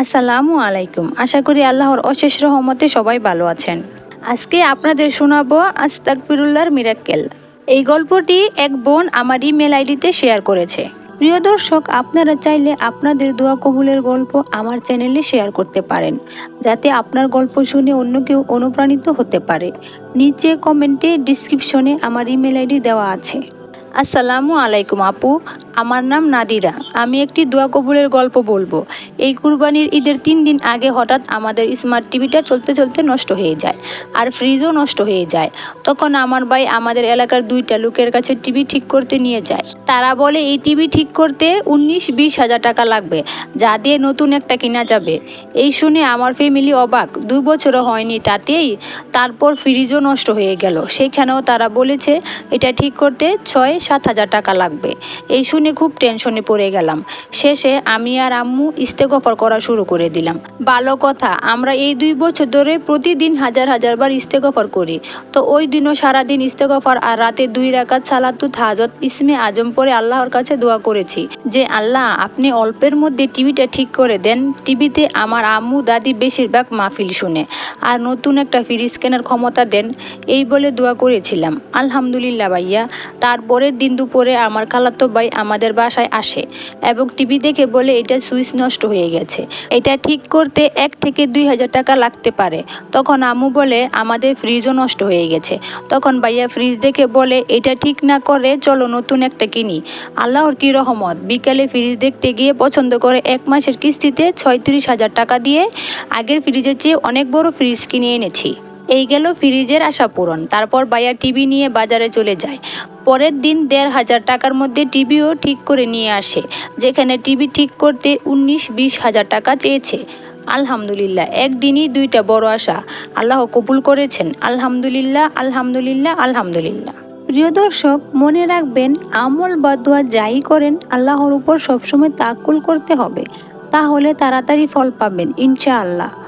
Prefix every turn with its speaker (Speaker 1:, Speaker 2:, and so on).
Speaker 1: আসসালামু আলাইকুম। আশা করি আল্লাহর অশেষ রহমতে সবাই ভালো আছেন। আজকে আপনাদের শোনাবো আস্তাকফিরুল্লাহর মিরাক্কেল। এই গল্পটি এক বোন আমার ইমেল আইডিতে শেয়ার করেছে। প্রিয় দর্শক, আপনারা চাইলে আপনাদের দোয়া কবুলের গল্প আমার চ্যানেলে শেয়ার করতে পারেন, যাতে আপনার গল্প শুনে অন্য কেউ অনুপ্রাণিত হতে পারে। নিচে কমেন্টে, ডিসক্রিপশনে আমার ইমেল আইডি দেওয়া আছে। আসসালামু আলাইকুম আপু। আমার নাম নাদিরা। আমি একটি দোয়া কবুলের গল্প বলব। এই কুরবানির ঈদের তিন দিন আগে হঠাৎ আমাদের স্মার্ট টিভিটা চলতে চলতে নষ্ট হয়ে যায় আর ফ্রিজও নষ্ট হয়ে যায়। তখন আমার ভাই আমাদের এলাকার দুইটা লোকের কাছে টিভি ঠিক করতে নিয়ে যায়। তারা বলে, এই টিভি ঠিক করতে উনিশ বিশ হাজার টাকা লাগবে, যা দিয়ে নতুন একটা কিনা যাবে। এই শুনে আমার ফ্যামিলি অবাক। দুই বছরও হয়নি তাতেই তারপর ফ্রিজও নষ্ট হয়ে গেল। সেখানেও তারা বলেছে, এটা ঠিক করতে ছয় সাত হাজার টাকা লাগবে। এই শুনে খুব টেনশনে পড়ে গেলাম। শেষে আমি আর আম্মু ইস্তেগফর করা শুরু করে দিলাম। ভালো কথা, আমরা এই দুই বছর ধরে প্রতিদিন হাজার হাজার বার ইস্তেগফর করি। তো ওই দিনও সারাদিন ইস্তেগফর আর রাতে দুই রাকাত সালাতু হাজত ইসমে আজম পরে আল্লাহর কাছে দোয়া করেছি যে, আল্লাহ, আপনি অল্পের মধ্যে টিভিটা ঠিক করে দেন। টিভিতে আমার আম্মু, দাদি বেশিরভাগ মাহফিল শুনে। আর নতুন একটা ফ্রিজ কেনার ক্ষমতা দেন। এই বলে দোয়া করেছিলাম। আলহামদুলিল্লাহ ভাইয়া, তারপরের দিন দুপুরে আমার খালাতো ভাই আমাদের বাসায় আসে এবং টিভি দেখে বলে এটা সুইচ নষ্ট হয়ে গেছে। এটা ঠিক করতে এক থেকে দুই হাজার টাকা লাগতে পারে। তখন আম্মু বলে, আমাদের ফ্রিজও নষ্ট হয়ে গেছে। তখন ভাইয়া ফ্রিজ দেখে বলে, এটা ঠিক না করে, চলো নতুন একটা কিনি। আল্লাহর কি রহমত, বিকালে ফ্রিজ দেখতে গিয়ে পছন্দ করে এক মাসের কিস্তিতে ছয়ত্রিশ হাজার টাকা দিয়ে আগের ফ্রিজের চেয়ে অনেক বড় ফ্রিজ কিনে এনেছি। এই গেল ফ্রিজের আশা পূরণ। তারপর ভাইয়া টিভি নিয়ে বাজারে চলে যায়। পরের দিন দেড় হাজার টাকার মধ্যে টিভিও ঠিক করে নিয়ে আসে, যেখানে টিভি ঠিক করতে উনিশ বিশ হাজার টাকা চেয়েছে। আলহামদুলিল্লাহ, একদিনই দুইটা বড় আশা। আল্লাহ কবুল করেছেন। আলহামদুলিল্লাহ আলহামদুলিল্লাহ আলহামদুলিল্লাহ। প্রিয় দর্শক, মনে রাখবেন, আমল বা দোয়া যাই করেন, আল্লাহর উপর সবসময় তাকুল করতে হবে। তাহলে তাড়াতাড়ি ফল পাবেন, ইনশাআল্লাহ।